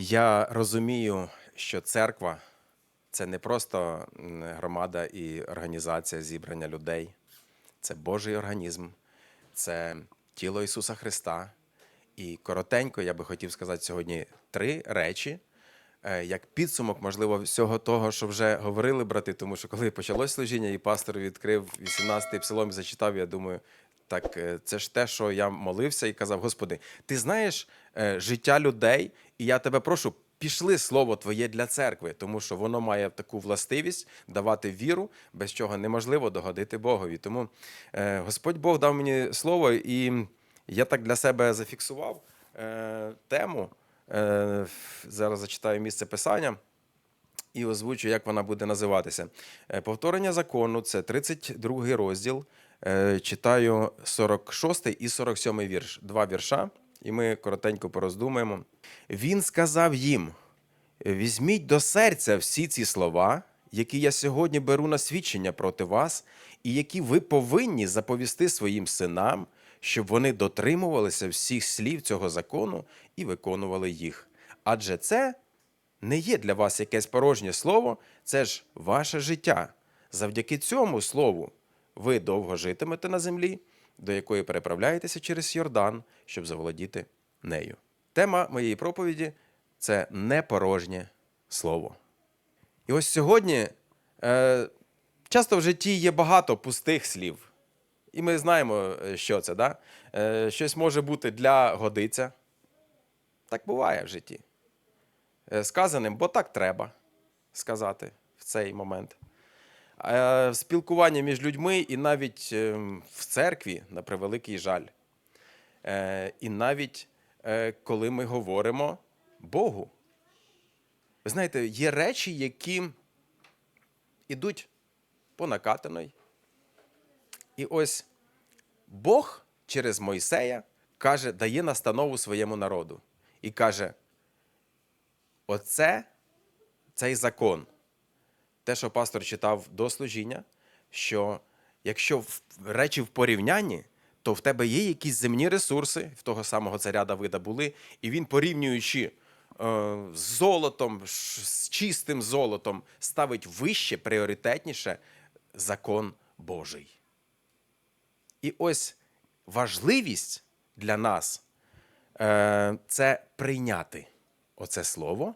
Я розумію, що церква це не просто громада і організація зібрання людей, це Божий організм, це тіло Ісуса Христа. І коротенько я би хотів сказати сьогодні три речі, е, як підсумок, можливо, всього того, що вже говорили брати, тому що коли почалось служіння, і пастор відкрив 18-й псалом зачитав, я думаю, так е, це ж те, що я молився і казав: Господи, ти знаєш е, життя людей, і я тебе прошу. Пішли слово твоє для церкви, тому що воно має таку властивість давати віру, без чого неможливо догодити Богові. Тому е, Господь Бог дав мені слово, і я так для себе зафіксував е, тему. Е, зараз зачитаю місце писання і озвучу, як вона буде називатися. Е, Повторення закону це 32 розділ. Е, Читаю 46 і 47 вірш. Два вірша, і ми коротенько пороздумаємо. Він сказав їм: Візьміть до серця всі ці слова, які я сьогодні беру на свідчення проти вас, і які ви повинні заповісти своїм синам, щоб вони дотримувалися всіх слів цього закону і виконували їх. Адже це не є для вас якесь порожнє слово, це ж ваше життя. Завдяки цьому слову ви довго житимете на землі, до якої переправляєтеся через Йордан, щоб заволодіти нею. Тема моєї проповіді це непорожнє слово. І ось сьогодні е, часто в житті є багато пустих слів. І ми знаємо, е, що це. Да? Е, щось може бути для годиця. Так буває в житті. Е, сказаним, бо так треба сказати в цей момент. Е, Спілкування між людьми і навіть ем, в церкві, на превеликий жаль. Е, І навіть е, коли ми говоримо Богу. Ви знаєте, є речі, які ідуть по накатаної. І ось Бог через Мойсея каже, дає настанову своєму народу і каже: оце цей закон. Те, що пастор читав до служіння, що якщо речі в порівнянні, то в тебе є якісь земні ресурси, в того самого царя Давида були, і він, порівнюючи е, з золотом, з чистим золотом, ставить вище, пріоритетніше закон Божий. І ось важливість для нас е, це прийняти оце слово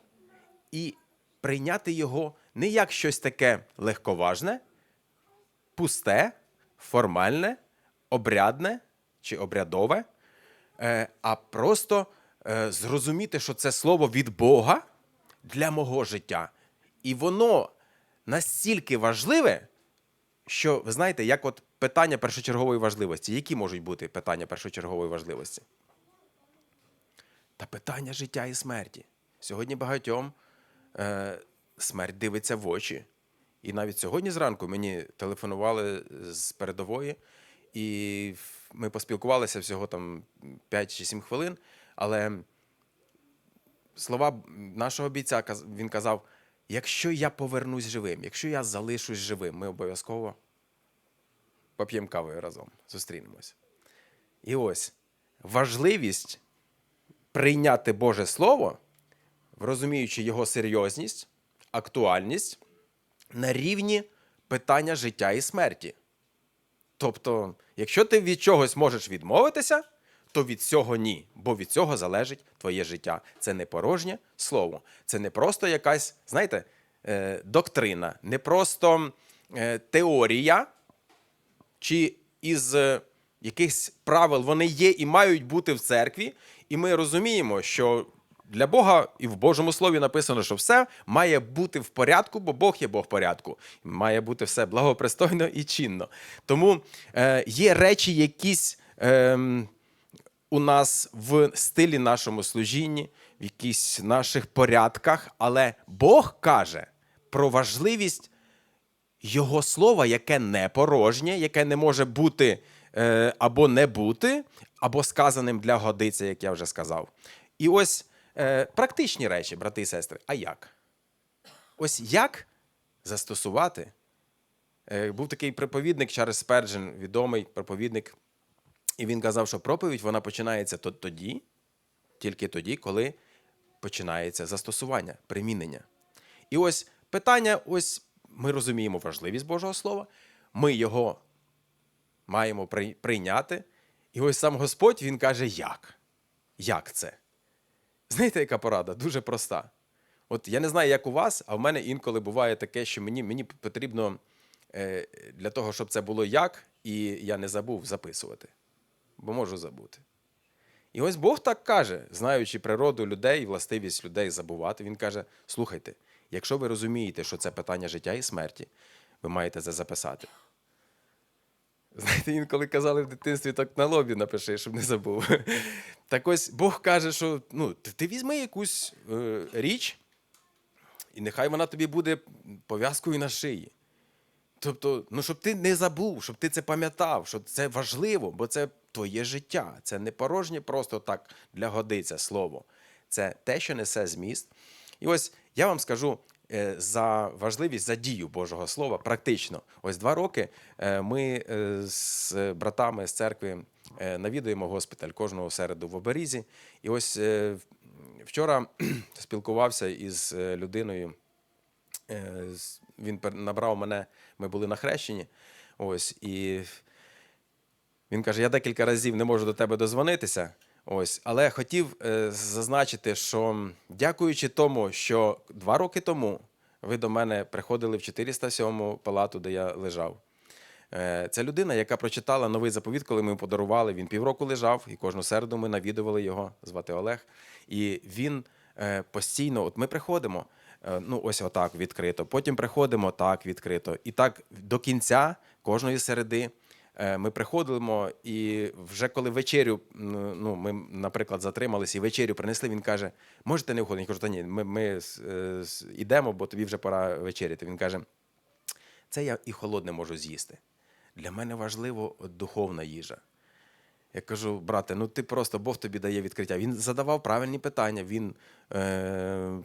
і прийняти його не як щось таке легковажне, пусте, формальне, обрядне чи обрядове, е, а просто е, зрозуміти, що це слово від Бога для мого життя. І воно настільки важливе, що ви знаєте, як от питання першочергової важливості. Які можуть бути питання першочергової важливості? Та питання життя і смерті. Сьогодні багатьом е, смерть дивиться в очі. І навіть сьогодні зранку мені телефонували з передової, і ми поспілкувалися всього там 5 чи 7 хвилин. Але слова нашого бійця він казав: якщо я повернусь живим, якщо я залишусь живим, ми обов'язково поп'ємо кавою разом, зустрінемось. І ось важливість прийняти Боже Слово, розуміючи його серйозність, актуальність на рівні питання життя і смерті. Тобто, якщо ти від чогось можеш відмовитися, то від цього ні, бо від цього залежить твоє життя. Це не порожнє слово, це не просто якась, знаєте, е, доктрина, не просто е, теорія, чи із е, якихось правил вони є і мають бути в церкві, і ми розуміємо, що для Бога і в Божому Слові написано, що все має бути в порядку, бо Бог є Бог порядку. Має бути все благопристойно і чинно. Тому е, є речі, якісь ем, у нас в стилі нашому служінні, в якісь наших порядках, але Бог каже про важливість його слова, яке не порожнє, яке не може бути е, або не бути, або сказаним для годиця, як я вже сказав. І ось е, практичні речі, брати і сестри. А як? Ось як застосувати? Е, був такий проповідник Чарльз Сперджен, відомий проповідник, і він казав, що проповідь вона починається тоді, тільки тоді, коли починається застосування, примінення. І ось питання: ось ми розуміємо важливість Божого Слова, ми його маємо прийняти. І ось сам Господь Він каже, як? Як це? Знаєте, яка порада? Дуже проста. От я не знаю, як у вас, а в мене інколи буває таке, що мені, мені потрібно е, для того, щоб це було як, і я не забув записувати. Бо можу забути. І ось Бог так каже, знаючи природу людей, властивість людей забувати, він каже: слухайте, якщо ви розумієте, що це питання життя і смерті, ви маєте це записати. Знаєте, інколи казали в дитинстві, так на лобі напиши, щоб не забув. Так ось Бог каже, що ну, ти, візьми якусь е, річ, і нехай вона тобі буде пов'язкою на шиї. Тобто, ну, щоб ти не забув, щоб ти це пам'ятав, що це важливо, бо це твоє життя. Це не порожнє просто так для годиться слово. Це те, що несе зміст. І ось я вам скажу за важливість за дію Божого Слова практично. Ось два роки е, ми е, з братами з церкви е, навідуємо госпіталь кожного середу в оберізі. І ось е, вчора спілкувався із е, людиною. Е, Він набрав мене, ми були на хрещенні. Ось, і він каже: я декілька разів не можу до тебе дозвонитися. Ось, але хотів е, зазначити, що дякуючи тому, що два роки тому ви до мене приходили в 407 палату, де я лежав. Е, Це людина, яка прочитала новий заповіт, коли ми йому подарували. Він півроку лежав, і кожну середу ми навідували його, звати Олег. І він е, постійно, от ми приходимо, е, ну ось отак відкрито. Потім приходимо так відкрито. І так до кінця кожної середи. Е, Ми приходимо, і вже коли вечерю, ну ми, наприклад, затрималися і вечерю принесли, він каже: можете не входити? Я кажу, та ні, ми, ми е, йдемо, бо тобі вже пора вечеряти. Він каже: це я і холодне можу з'їсти. Для мене важливо духовна їжа. Я кажу, брате, ну ти просто Бог тобі дає відкриття. Він задавав правильні питання. Він е,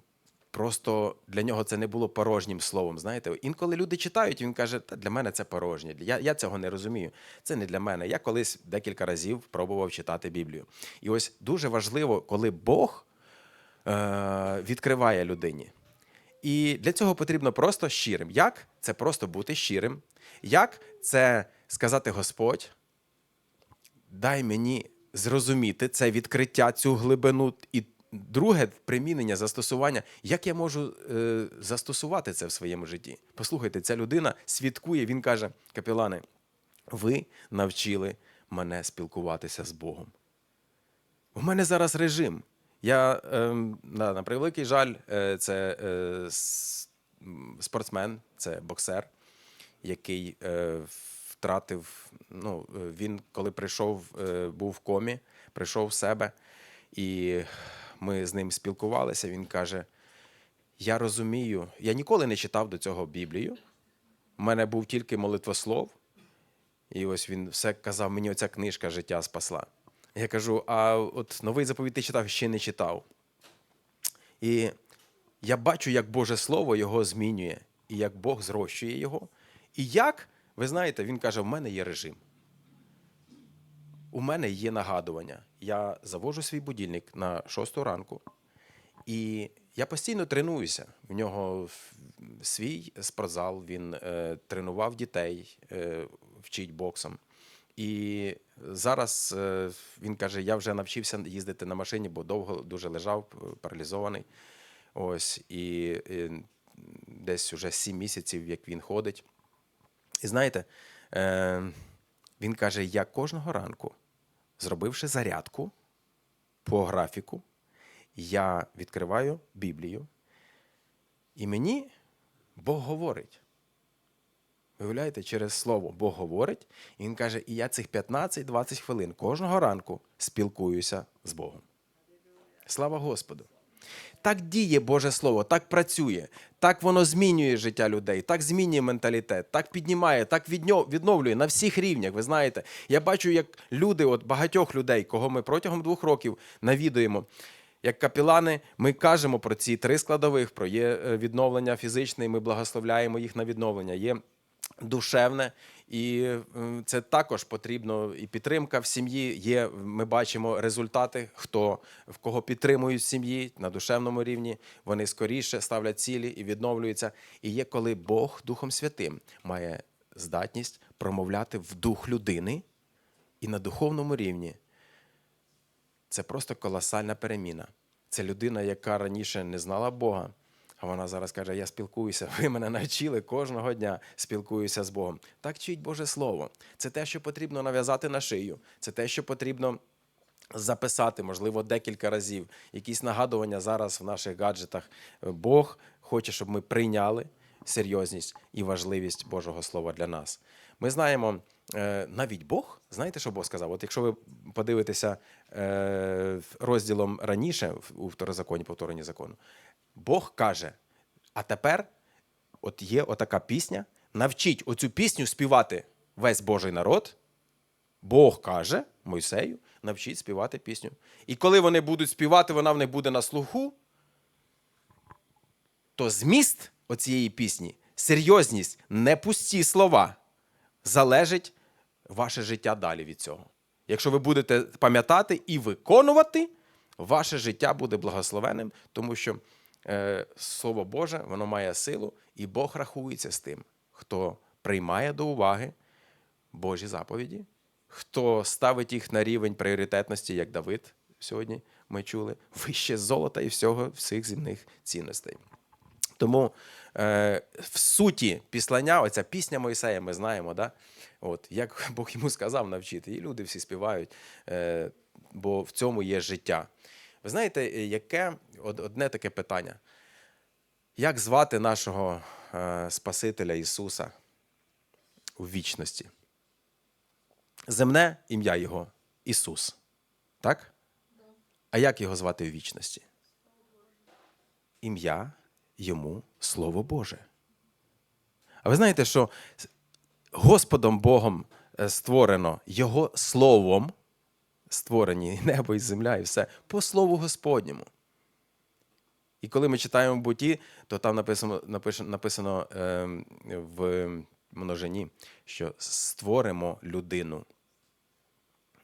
просто для нього це не було порожнім словом. Знаєте, інколи люди читають, він каже, та для мене це порожнє. Я, я цього не розумію. Це не для мене. Я колись декілька разів пробував читати Біблію. І ось дуже важливо, коли Бог е, відкриває людині. І для цього потрібно просто щирим. Як? Це просто бути щирим. Як це сказати Господь, дай мені зрозуміти це відкриття, цю глибину. І друге примінення, застосування, як я можу е, застосувати це в своєму житті? Послухайте, ця людина свідкує, він каже: капілани, ви навчили мене спілкуватися з Богом. У мене зараз режим. Я ем, на, на превеликий жаль, е, це е, спортсмен, це боксер, який е, втратив. Ну, е, він, коли прийшов, е, був в комі, прийшов в себе, і ми з ним спілкувалися. Він каже: Я розумію, я ніколи не читав до цього Біблію. У мене був тільки молитвослов, і ось він все казав, мені оця книжка життя спасла. Я кажу: а от новий заповіт ти читав, ще не читав. І я бачу, як Боже Слово його змінює, і як Бог зрощує його. І як, ви знаєте, він каже: в мене є режим. У мене є нагадування. Я завожу свій будильник на 6 ранку, і я постійно тренуюся. В нього свій спортзал, він е, тренував дітей, е, вчить боксом. І зараз е, він каже: я вже навчився їздити на машині, бо довго дуже лежав, паралізований. Ось, і, е, десь уже 7 місяців, як він ходить. І знаєте, е, він каже: я кожного ранку, зробивши зарядку по графіку, я відкриваю Біблію, і мені Бог говорить. Виявляєте, через слово Бог говорить, і він каже: і я цих 15-20 хвилин кожного ранку спілкуюся з Богом. Слава Господу! Так діє Боже Слово, так працює, так воно змінює життя людей, так змінює менталітет, так піднімає, так відновлює на всіх рівнях. Ви знаєте, я бачу, як люди, от багатьох людей, кого ми протягом двох років навідуємо. Як капілани, ми кажемо про ці три складових: про є е, відновлення фізичне, і ми благословляємо їх на відновлення. Є душевне І це також потрібно і підтримка в сім'ї. Є, ми бачимо результати, хто в кого підтримують сім'ї на душевному рівні. Вони скоріше ставлять цілі і відновлюються. І є коли Бог Духом Святим має здатність промовляти в дух людини і на духовному рівні. Це просто колосальна переміна. Це людина, яка раніше не знала Бога, а вона зараз каже: Я спілкуюся. Ви мене навчили кожного дня спілкуюся з Богом. Так вчить Боже Слово. Це те, що потрібно нав'язати на шию. Це те, що потрібно записати, можливо, декілька разів. Якісь нагадування зараз в наших гаджетах. Бог хоче, щоб ми прийняли серйозність і важливість Божого Слова для нас. Ми знаємо, е, навіть Бог, знаєте, що Бог сказав? От якщо ви подивитеся е, розділом раніше у второзаконі, повторенні закону, Бог каже: а тепер от є отака пісня, навчіть оцю пісню співати весь Божий народ. Бог каже Мойсею, навчіть співати пісню. І коли вони будуть співати, вона в них буде на слуху, то зміст оцієї пісні, серйозність, не пусті слова, залежить ваше життя далі від цього. Якщо ви будете пам'ятати і виконувати, ваше життя буде благословенним, тому що Слово Боже, воно має силу, і Бог рахується з тим, хто приймає до уваги Божі заповіді, хто ставить їх на рівень пріоритетності, як Давид сьогодні ми чули, вище золота і всього всіх земних цінностей. Тому е, в суті післання, оця пісня Мойсея, ми знаємо, да? От, як Бог йому сказав навчити, і люди всі співають, е, бо в цьому є життя. Ви знаєте, е, яке одне таке питання? Як звати нашого е, Спасителя Ісуса у вічності? Земне ім'я Його Ісус. Так? А як його звати у вічності? ім'я йому Слово Боже. А ви знаєте, що Господом Богом е, створено Його Словом, створені небо і земля, і все по Слову Господньому. І коли ми читаємо буті, то там написано, написано, написано е, в множині, що створимо людину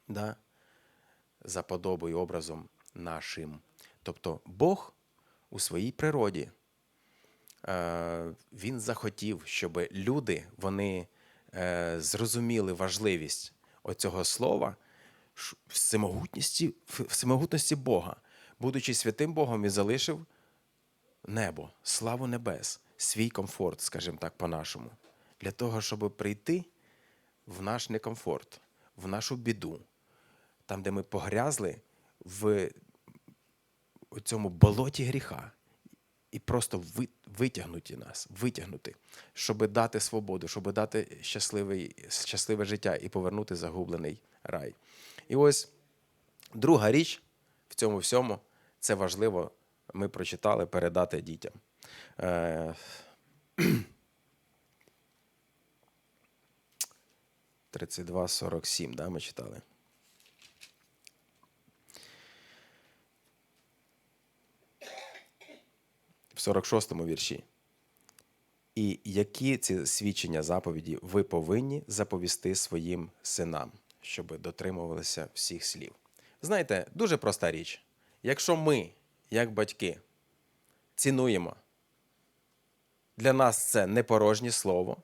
да, за подобою образом нашим. Тобто Бог у своїй природі е, він захотів, щоб люди вони е, зрозуміли важливість оцього слова всемогутності, всемогутності Бога. Будучи святим Богом, він залишив небо, славу небес, свій комфорт, скажімо так, по-нашому, для того, щоб прийти в наш некомфорт, в нашу біду, там, де ми погрязли в цьому болоті гріха і просто ви- витягнути нас, витягнути, щоб дати свободу, щоб дати щасливий, щасливе життя і повернути загублений рай. І ось друга річ в цьому всьому це важливо, ми прочитали передати дітям. Е, 32-47, да, ми читали. в 46-му вірші. І які ці свідчення заповіді ви повинні заповісти своїм синам, щоб дотримувалися всіх слів. Знаєте, дуже проста річ. Якщо ми, як батьки, цінуємо, для нас це не порожнє слово.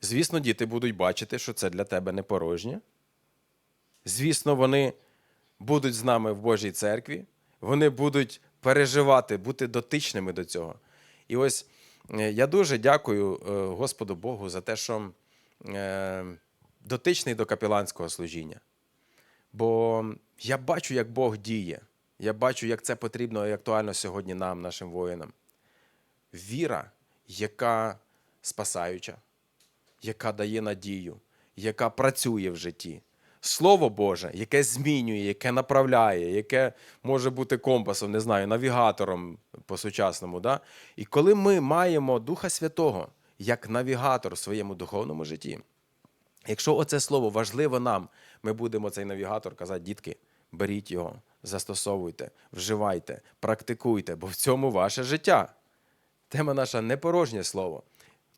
Звісно, діти будуть бачити, що це для тебе не порожнє. Звісно, вони будуть з нами в Божій церкві, вони будуть переживати, бути дотичними до цього. І ось е, я дуже дякую е, Господу Богу за те, що е, дотичний до капіланського служіння. Бо я бачу, як Бог діє. Я бачу, як це потрібно і актуально сьогодні нам, нашим воїнам. Віра, яка спасаюча, яка дає надію, яка працює в житті. Слово Боже, яке змінює, яке направляє, яке може бути компасом, не знаю, навігатором по-сучасному. Да? І коли ми маємо Духа Святого як навігатор в своєму духовному житті, якщо оце слово важливо нам, ми будемо цей навігатор казати, дітки, беріть його, застосовуйте, вживайте, практикуйте, бо в цьому ваше життя. Тема наша не порожнє слово,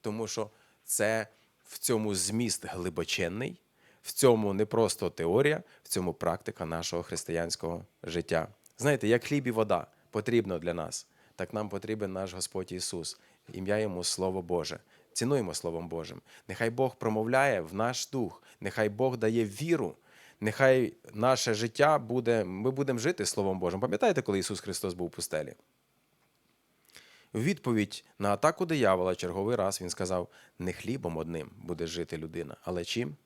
тому що це в цьому зміст глибоченний, в цьому не просто теорія, в цьому практика нашого християнського життя. Знаєте, як хліб і вода потрібно для нас, так нам потрібен наш Господь Ісус. Ім'я йому Слово Боже. Цінуємо Словом Божим. Нехай Бог промовляє в наш дух, нехай Бог дає віру, нехай наше життя буде, ми будемо жити Словом Божим. Пам'ятаєте, коли Ісус Христос був у пустелі? У відповідь на атаку диявола черговий раз він сказав: не хлібом одним буде жити людина, але чим?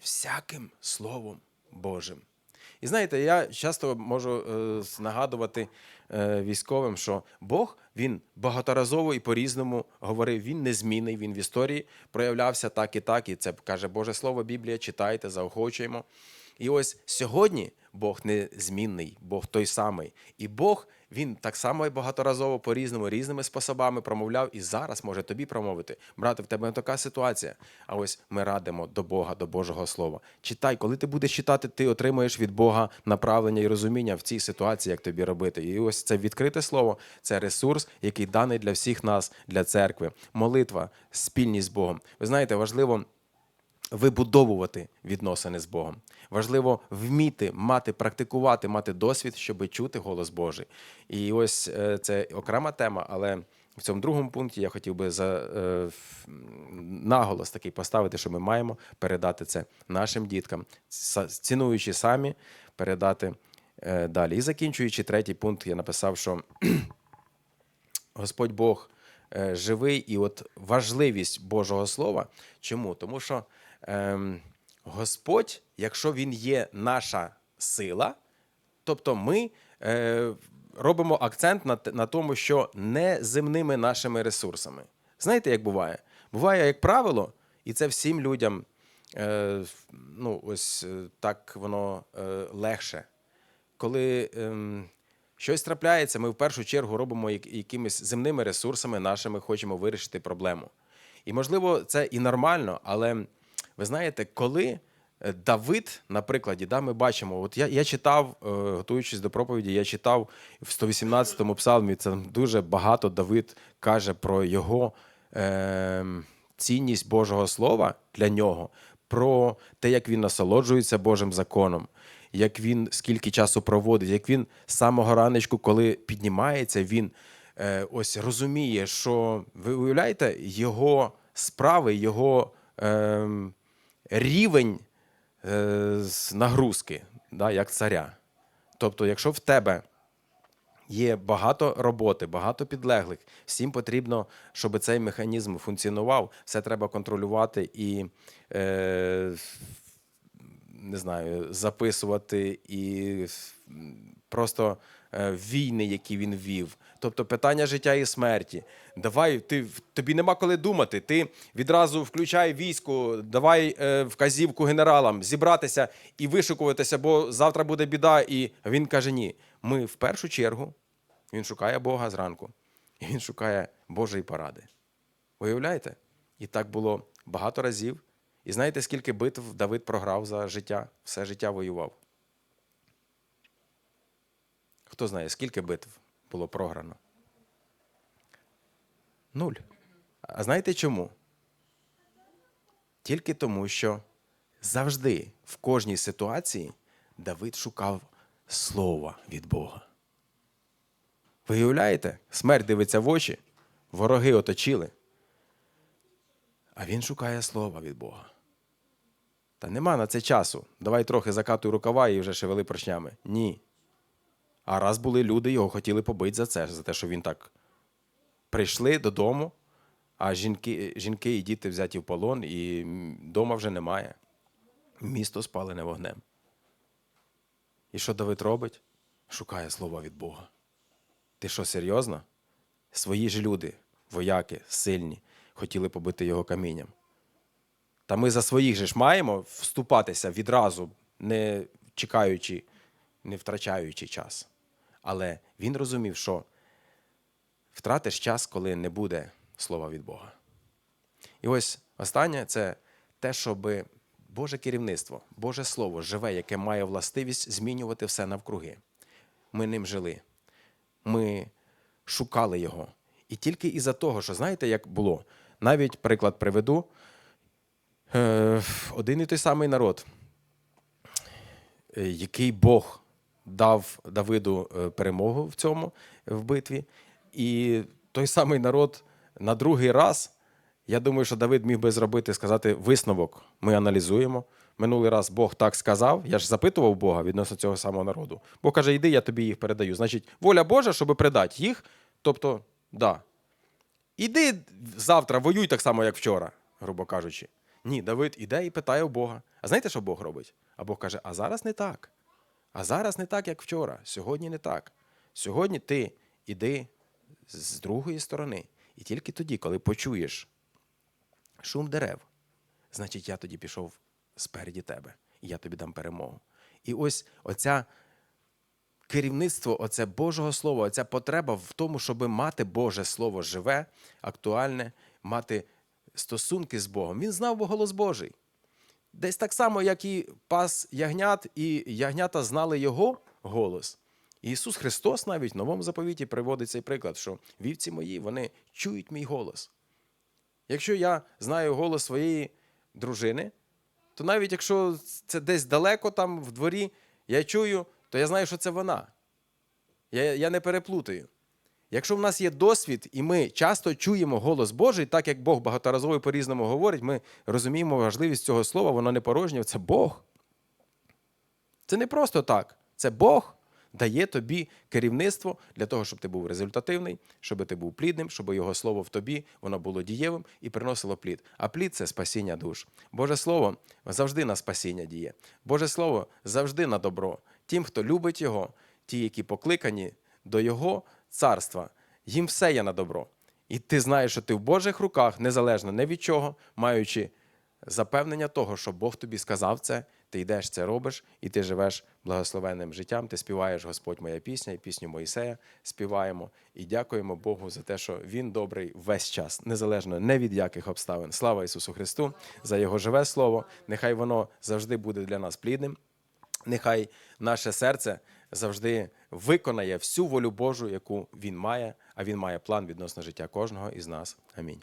Всяким Словом Божим. І знаєте, я часто можу е, нагадувати е, військовим, що Бог він багаторазово і по-різному говорив. Він незмінний, він в історії проявлявся так і так. І це каже Боже Слово, Біблія, читайте, заохочуємо. І ось сьогодні Бог незмінний, Бог той самий. І Бог він так само і багаторазово по-різному, різними способами промовляв і зараз може тобі промовити. Брате, в тебе така ситуація. А ось ми радимо до Бога, до Божого Слова. Читай, коли ти будеш читати, ти отримаєш від Бога направлення і розуміння в цій ситуації, як тобі робити. І ось це відкрите слово, це ресурс, який даний для всіх нас, для церкви. Молитва, спільність з Богом. Ви знаєте, важливо вибудовувати відносини з Богом. Важливо вміти, мати, практикувати, мати досвід, щоб чути голос Божий. І ось е, це окрема тема, але в цьому другому пункті я хотів би за е, наголос такий поставити, що ми маємо передати це нашим діткам, цінуючи самі, передати е, далі. І закінчуючи третій пункт, я написав, що Господь Бог е, живий, і от важливість Божого Слова. Чому? Тому що ем, Господь, якщо Він є наша сила, тобто ми е, робимо акцент на, на тому, що не земними нашими ресурсами. Знаєте, як буває? Буває, як правило, і це всім людям е, ну, ось е, так воно е, легше коли ем, щось трапляється, ми в першу чергу робимо як- якимись земними ресурсами нашими, хочемо вирішити проблему. І можливо, це і нормально, але ви знаєте, коли е, Давид, на прикладі, да, ми бачимо, от я, я читав, е, готуючись до проповіді, я читав в 118-му псалмі, це дуже багато Давид каже про його е, цінність Божого Слова для нього, про те, як він насолоджується Божим законом як він скільки часу проводить, як він з самого раночку, коли піднімається, він е, ось розуміє, що ви уявляєте, його справи, його е, рівень е, нагрузки, да, як царя. Тобто, якщо в тебе Є багато роботи, багато підлеглих. Всім потрібно, щоб цей механізм функціонував. Все треба контролювати і е, не знаю, записувати і просто війни, які він вів. Тобто питання життя і смерті. Давай, ти, тобі нема коли думати. Ти відразу включай військо, давай е, вказівку генералам зібратися і вишикуватися, бо завтра буде біда. І він каже: ні. Ми в першу чергу він шукає Бога зранку, і він шукає Божої поради. Уявляєте? І так було багато разів. І знаєте, скільки битв Давид програв за життя? Все життя воював. Хто знає, скільки битв було програно? Нуль. А знаєте чому? Тільки тому, що завжди в кожній ситуації Давид шукав слова від Бога. Ви уявляєте? Смерть дивиться в очі, вороги оточили. А він шукає слова від Бога. Та нема на це часу. Давай трохи закатуй рукава і вже шевели поршнями. Ні. А раз були люди, його хотіли побити за це, за те, що він так прийшли додому, а жінки, жінки і діти взяті в полон, і вдома вже немає. Місто спалене вогнем. І що Давид робить? Шукає слова від Бога. Ти що, серйозно? Свої ж люди, вояки, сильні, хотіли побити його камінням. Та ми за своїх же ж маємо вступатися відразу, не чекаючи, не втрачаючи час. Але він розумів, що втратиш час, коли не буде слова від Бога. І ось останнє це те, щоб Боже керівництво, Боже Слово живе, яке має властивість змінювати все навкруги. Ми ним жили. Ми шукали його. І тільки із-за того, що знаєте, як було, навіть приклад приведу. Е, один і той самий народ, е, який Бог дав Давиду е, перемогу в цьому в битві. І той самий народ на другий раз, я думаю, що Давид міг би зробити, сказати висновок. Ми аналізуємо. Минулий раз Бог так сказав. Я ж запитував Бога відносно цього самого народу. Бог каже: йди, я тобі їх передаю. Значить, воля Божа, щоб передати їх. Тобто, да. Іди завтра, воюй так само, як вчора, грубо кажучи. Ні, Давид іде і питає у Бога. А знаєте, що Бог робить? А Бог каже: а зараз не так. А зараз не так, як вчора. Сьогодні не так. Сьогодні ти іди з другої сторони. І тільки тоді, коли почуєш шум дерев, значить, я тоді пішов спереді тебе, і я тобі дам перемогу. І ось оця керівництво, оце Божого Слова, оця потреба в тому, щоб мати Боже Слово живе, актуальне, мати стосунки з Богом. Він знав голос Божий. Десь так само, як і пас ягнят, і ягнята знали його голос. Ісус Христос навіть в новому заповіті приводить цей приклад, що вівці мої, вони чують мій голос. Якщо я знаю голос своєї дружини, то навіть якщо це десь далеко там в дворі, я чую, то я знаю, що це вона. Я, я не переплутаю. Якщо в нас є досвід, і ми часто чуємо голос Божий, так як Бог багаторазово по-різному говорить, ми розуміємо важливість цього слова, воно не порожнє, це Бог. Це не просто так. Це Бог дає тобі керівництво для того, щоб ти був результативний, щоб ти був плідним, щоб його слово в тобі воно було дієвим і приносило плід. А плід це спасіння душ. Боже Слово завжди на спасіння діє. Боже Слово завжди на добро. Тим, хто любить Його, ті, які покликані до Його царства, їм все є на добро. І ти знаєш, що ти в Божих руках, незалежно не від чого, маючи запевнення того, що Бог тобі сказав це, ти йдеш це робиш, і ти живеш благословенним життям. Ти співаєш Господь моя пісня і пісню Моїсея співаємо і дякуємо Богу за те, що Він добрий весь час, незалежно не від яких обставин. Слава Ісусу Христу за Його живе Слово. Нехай воно завжди буде для нас плідним. Нехай наше серце завжди виконає всю волю Божу, яку він має, а він має план відносно життя кожного із нас. Амінь.